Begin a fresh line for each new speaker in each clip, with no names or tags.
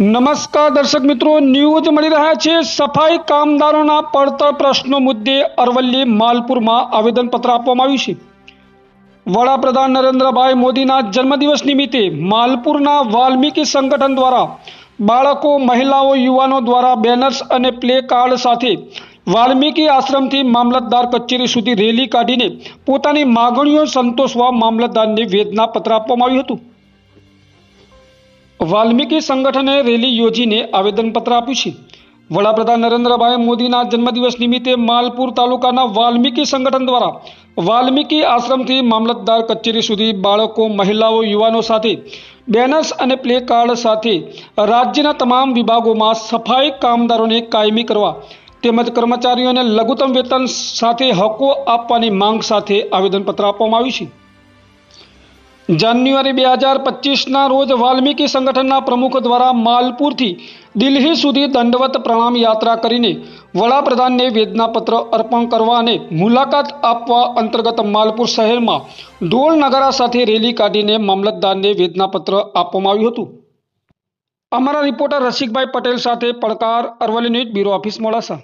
નમસ્કાર દર્શક મિત્રો ન્યૂઝ મળી રહ્યા છે. સફાઈ કામદારોના પડતર પ્રશ્નો મુદ્દે અરવલ્લી માલપુરમાં આવેદનપત્ર આપવામાં આવ્યું છે. વડાપ્રધાન નરેન્દ્રભાઈ મોદીના જન્મદિવસ નિમિત્તે માલપુરના વાલ્મીકી સંગઠન દ્વારા બાળકો, મહિલાઓ, યુવાનો દ્વારા બેનર્સ અને પ્લે કાર્ડ સાથે વાલ્મીકી આશ્રમથી મામલતદાર કચેરી સુધી રેલી કાઢીને પોતાની માગણીઓ સંતોષવા મામલતદારને વેદનાપત્ર આપવામાં આવ્યું હતું. વાલ્મીકી સંગઠને રેલી યોજીને આવેદનપત્ર આપ્યું છે. વડાપ્રધાન નરેન્દ્રભાઈ મોદીના જન્મદિવસ નિમિત્તે માલપુર તાલુકાના વાલ્મીકી સંગઠન દ્વારા વાલ્મીકી આશ્રમથી મામલતદાર કચેરી સુધી બાળકો, મહિલાઓ, યુવાનો સાથે બેનર્સ અને પ્લે કાર્ડ સાથે રાજ્યના તમામ વિભાગોમાં સફાઈ કામદારોને કાયમી કરવા તેમજ કર્મચારીઓને લઘુત્તમ વેતન સાથે હકો આપવાની માંગ સાથે આવેદનપત્ર આપવામાં આવ્યું છે. જાન્યુઆરી બે હજાર પચીસના રોજ વાલ્મીકી સંગઠનના પ્રમુખ દ્વારા માલપુરથી દિલ્હી સુધી દંડવત પ્રણામ યાત્રા કરીને વડાપ્રધાનને વેદનાપત્ર અર્પણ કરવા અને મુલાકાત આપવા અંતર્ગત માલપુર શહેરમાં ઢોલ નગારા સાથે રેલી કાઢીને મામલતદારને વેદનાપત્ર આપવામાં આવ્યું હતું. અમારા રિપોર્ટર રસિકભાઈ પટેલ સાથે પડકાર Aravalli news bureau office Modasa.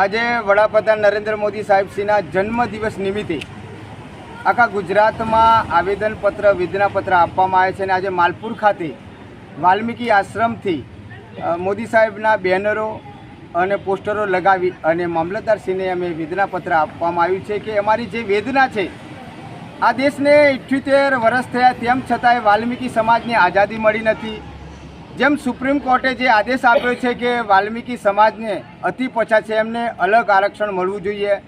આજે વડાપ્રધાન નરેન્દ્ર મોદી સાહેબશ્રીના જન્મદિવસ નિમિત્તે આખા ગુજરાતમાં આવેદનપત્ર, વેદનાપત્ર આપવામાં આવે છે અને આજે માલપુર ખાતે વાલ્મીકી આશ્રમથી મોદી સાહેબના બેનરો અને પોસ્ટરો લગાવી અને મામલતદારશ્રીને અમે વેદનાપત્ર આપવામાં આવ્યું છે કે અમારી જે વેદના છે, આ દેશને ઇઠ્યોતેર વર્ષ થયા તેમ છતાંય વાલ્મીકી સમાજને આઝાદી મળી નથી. જેમ સુપ્રીમ કોર્ટે જે આદેશ આપ્યો છે કે વાલ્મીકી સમાજને અતિ પછા છે, એમને અલગ આરક્ષણ મળવું જોઈએ.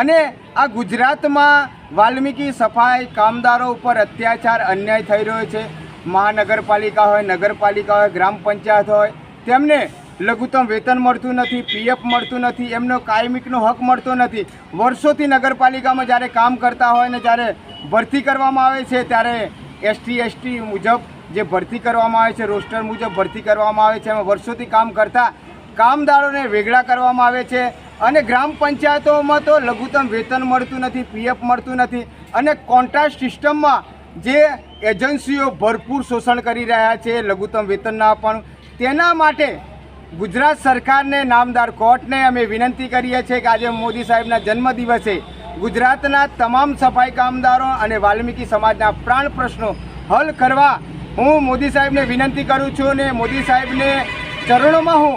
અને આ ગુજરાતમાં વાલ્મીકી સફાઈ કામદારો ઉપર અત્યાચાર અન્યાય થઈ રહ્યો છે. મહાનગરપાલિકા હોય, નગરપાલિકા હોય, ગ્રામ પંચાયત હોય, તેમને લઘુત્તમ વેતન મળતું નથી, પીએફ મળતું નથી, એમનો કાયમિકનો હક મળતો નથી. વર્ષોથી નગરપાલિકામાં જ્યારે કામ કરતા હોય ને જ્યારે ભરતી કરવામાં આવે છે, ત્યારે એસટી એસટી મુજબ જે ભરતી કરવામાં આવે છે, રોસ્ટર મુજબ ભરતી કરવામાં આવે છે, એમાં વર્ષોથી કામ કરતા કામદારોને વેગળા કરવામાં આવે છે અને ગ્રામ પંચાયતોમાં તો લઘુત્તમ વેતન મળતું નથી, પીએફ મળતું નથી અને કોન્ટ્રાક્ટ સિસ્ટમમાં જે એજન્સીઓ ભરપૂર શોષણ કરી રહ્યા છે, લઘુત્તમ વેતન ના આપવાનું તેના માટે ગુજરાત સરકારને, નામદાર કોર્ટને અમે વિનંતી કરીએ છીએ કે આજે મોદી સાહેબના જન્મદિવસે ગુજરાતના તમામ સફાઈ કામદારો અને વાલ્મીકી સમાજના પ્રાણ પ્રશ્નો હલ કરવા હું મોદી સાહેબને વિનંતી કરું છું અને મોદી સાહેબને ચરણોમાં હું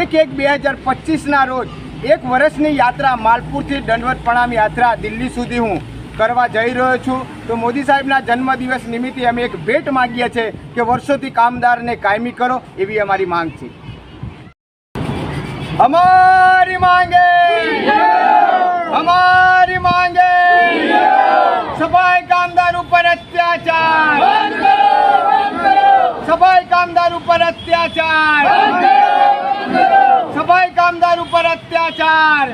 એક એક બે હજાર પચીસના રોજ એક વર્ષની યાત્રા માલપુરથી દંડવત પ્રણામ યાત્રા દિલ્હી સુધી હું કરવા જઈ રહ્યો છું. તો મોદી સાહેબના જન્મદિવસ નિમિત્તે અમે એક ભેટ માગીએ છીએ કે વર્ષોથી કામદારને કાયમી કરો એવી અમારી માંગ છે. અમારી માંગે! અમારી સફાઈ કામદાર ઉપર અત્યાચાર. સફાઈ કામદાર ઉપર અત્યાચાર. સફાઈ કામદાર ઉપર અત્યાચાર.